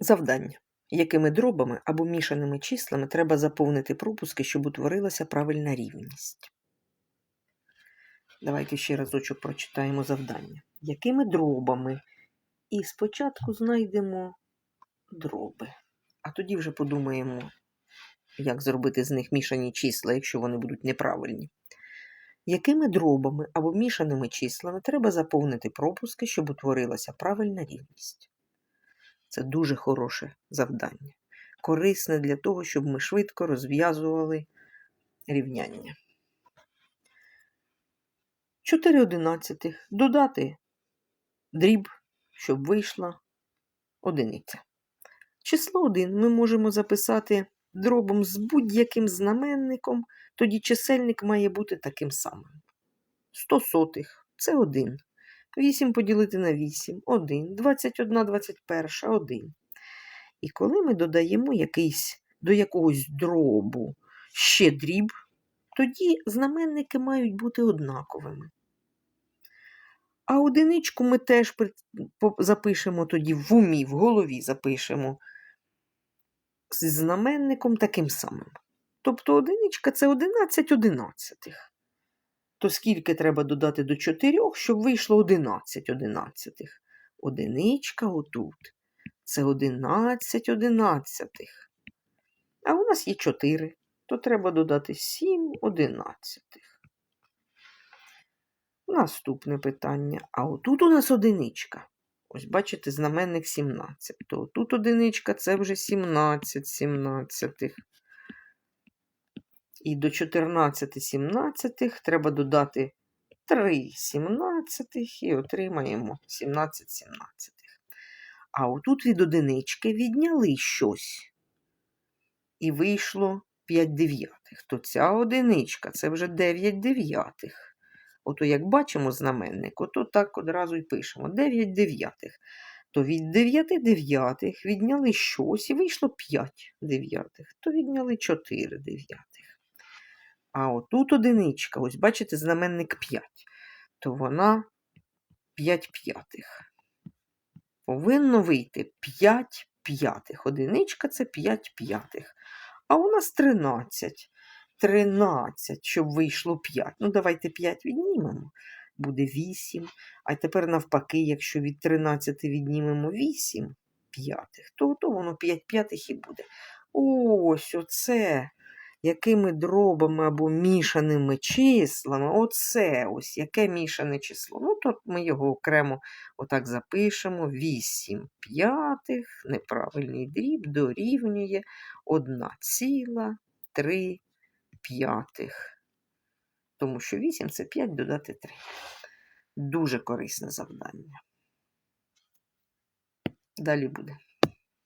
Завдання. Якими дробами або мішаними числами треба заповнити пропуски, щоб утворилася правильна рівність? Давайте ще разочок прочитаємо завдання. Якими дробами? І спочатку знайдемо дроби, а тоді вже подумаємо, як зробити з них мішані числа, якщо вони будуть неправильні. Якими дробами або мішаними числами треба заповнити пропуски, щоб утворилася правильна рівність? Це дуже хороше завдання. Корисне для того, щоб ми швидко розв'язували рівняння. 4 одинадцятих додати дріб, щоб вийшла одиниця. Число 1 ми можемо записати дробом з будь-яким знаменником, тоді чисельник має бути таким самим. 100 сотих це 1. 8 поділити на 8 1. 21, 21 1. І коли ми додаємо якийсь, до якогось дробу ще дріб, тоді знаменники мають бути однаковими. А одиничку ми теж запишемо тоді в умі, в голові запишемо з знаменником таким самим. Тобто одиничка це 11 одинадцятих. То скільки треба додати до 4, щоб вийшло 11 одинадцятих? Одиничка отут. Це 11 одинадцятих. А у нас є 4, то треба додати 7 одинадцятих. Наступне питання. А отут у нас одиничка. Ось бачите, знаменник 17. То тут одиничка це вже 17 сімнадцятих. І до 14 сімнадцятих треба додати 3 сімнадцятих і отримаємо 17 сімнадцятих. А отут від одинички відняли щось. І вийшло 5 дев'ятих. То ця одиничка це вже 9 дев'ятих. Ото як бачимо знаменник, ото так одразу й пишемо 9 дев'ятих. То від 9 дев'ятих відняли щось і вийшло 5 дев'ятих. То відняли 4 дев'ятих. А отут одиничка, ось бачите, знаменник 5, то вона 5 п'ятих. Повинно вийти 5 п'ятих. Одиничка це 5 п'ятих. А у нас 13. 13, щоб вийшло 5. Ну, давайте 5 віднімемо. Буде 8. А тепер навпаки, якщо від 13 віднімемо 8 п'ятих, то, то воно 5 п'ятих і буде. Ось оце якими дробами або мішаними числами, оце ось яке мішане число. Ну, то ми його окремо отак запишемо. 8 п'ятих, неправильний дріб дорівнює 1,3 п'ятих. Тому що 8 це 5 додати 3. Дуже корисне завдання. Далі буде.